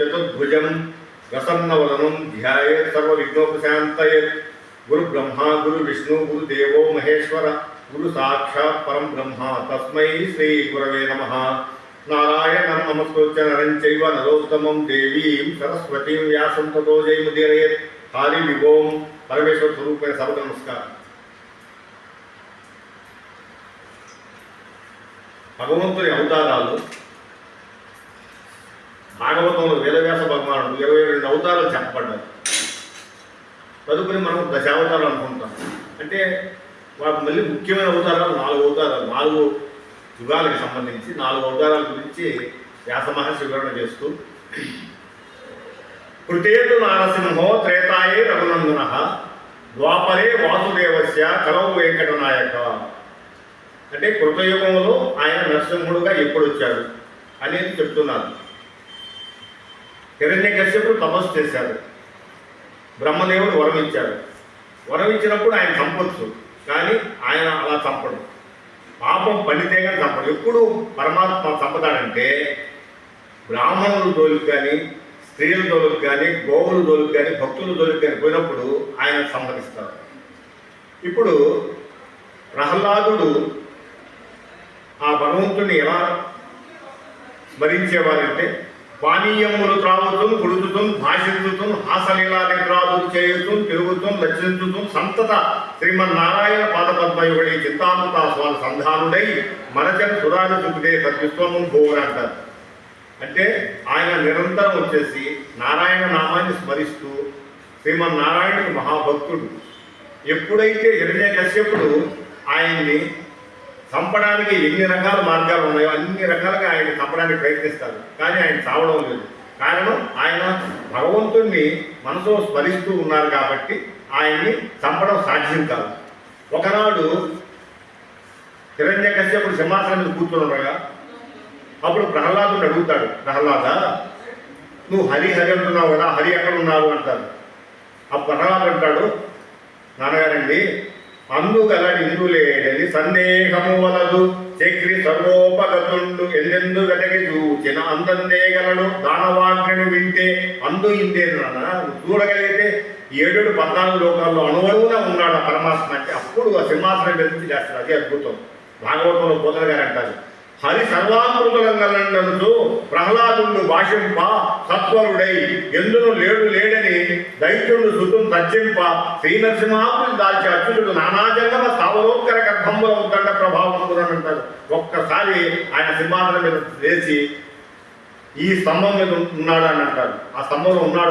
చతుర్భుజం ప్రసన్నవదనం ధ్యాయేత్ సర్వవిఘ్నోపశాంతయేత్ గురు బ్రహ్మ గురు విష్ణు గురు దేవో మహేశ్వర గురు సాక్షాత్ పరం బ్రహ్మ తస్మై శ్రీ గురవే నమ నారాయణం నమస్కృత్య నరం చైవ నరోత్తమం దేవీం సరస్వతీం వ్యాసం తతో జయముదీరయేత్ హారి విభోం పరమేశ్వర స్వరూపే సభకు నమస్కారం భగవంతుని అవతారాలు భాగవతంలో వేదవ్యాస భగవానుడు ఇరవై రెండు అవతారాలు చెప్పబడ్డారు తదుపరి మనం దశావతారాలు అనుకుంటాం. అంటే వాటి మళ్ళీ ముఖ్యమైన అవతారాలు నాలుగు అవతారాలు నాలుగు యుగాలకు సంబంధించి నాలుగు అవతారాల గురించి వ్యాస మహర్షి వివరణ చేస్తూ కృతేతు నారసింహో త్రేతాయే రఘునందన ద్వాపరే వాసుదేవస్య కలవు వెంకటనాయక. అంటే కృతయుగంలో ఆయన నరసింహుడుగా ఎప్పుడు వచ్చాడు అనేది చెప్తున్నారు. హిరణ్య కశ్యపుడు తపస్సు చేశాడు. బ్రహ్మదేవుడు వరం ఇచ్చాడు ఆయన చంపొచ్చు కానీ ఆయన అలా చంపడు. పాపం పండితే కానీ చంపడు. ఎప్పుడు పరమాత్మ చంపతాడంటే బ్రాహ్మణుల జోలికి కానీ స్త్రీల జోలికి కానీ గోవుల జోలికి కానీ భక్తుల జోలికి కానీ పోయినప్పుడు ఆయన సంహరిస్తాడు ఇప్పుడు ప్రహ్లాదుడు ఆ భగవంతుని ఎలా స్మరించేవారంటే పానీయములు త్రాగుతూ కుడుతుతూ భాషించుతూ హాసలీలా నిద్రాదులు చేయుతూ తిరుగుతూ లక్షించుతూ సంతత శ్రీమన్నారాయణ పాదపద్మయుడి చిత్తామృత స్వామి సంధానుడై మనచని సురాన్ని చూపితే తద్విశ్వము భూవని అంటారు అంటే ఆయన నిరంతరం వచ్చేసి నారాయణ నామాన్ని స్మరిస్తూ శ్రీమన్నారాయణుడు మహాభక్తుడు. ఎప్పుడైతే హిరణ్య కశ్యపుడు ఆయన్ని చంపడానికి ఎన్ని రకాల మార్గాలు ఉన్నాయో అన్ని రకాలుగా ఆయన చంపడానికి ప్రయత్నిస్తారు. కానీ ఆయన చావడం లేదు. కారణం ఆయన భగవంతుణ్ణి మనసులో స్మరిస్తూ ఉన్నారు కాబట్టి ఆయన్ని చంపడం సాధ్యం కాదు. ఒకనాడు హిరణ్య కశ్యపుడు సింహాసనం మీద కూర్చొని ఉండగా అప్పుడు ప్రహ్లాదుని అడుగుతాడు ప్రహ్లాద నువ్వు హరి హరి అంటున్నావు కదా హరి ఎక్కడ ఉన్నావు? అంటారు ఆ ప్రహ్లాదు అంటాడు నాన్నగారండి అందుగలడి ఇందులేడని సందేహము వలదు. చక్రి సర్వోపగతుండు ఎందెందు వెతకి చూచిన అందందేగలడు దానవాగ్ని వింటే అందు ఇంతే చూడగలిగితే ఏడు పద్నాలుగు లోకాల్లో అణువణువున ఉన్నాడు ఆ పరమాత్మ అంటే అప్పుడు ఆ సింహాసనం వెతికి చేస్తారు అదే అద్భుతం. భాగవతంలో పోతన గారు అంటారు. హరి సర్వామృతులంగలండనుచు ప్రహ్లాదుడు భాషింప సత్వరుడై. ఎందును లేడు లేడని దైత్యుడు సుతం తచ్చింప శ్రీనరసింహాపుని దాల్చి అచ్యుతుడు ఒక్కసారి ఆయన సింహాసనం మీద లేచి ఈ స్తంభం మీద ఉన్నాడు అని అంటారు. ఆ స్తంభంలో ఉన్నాడు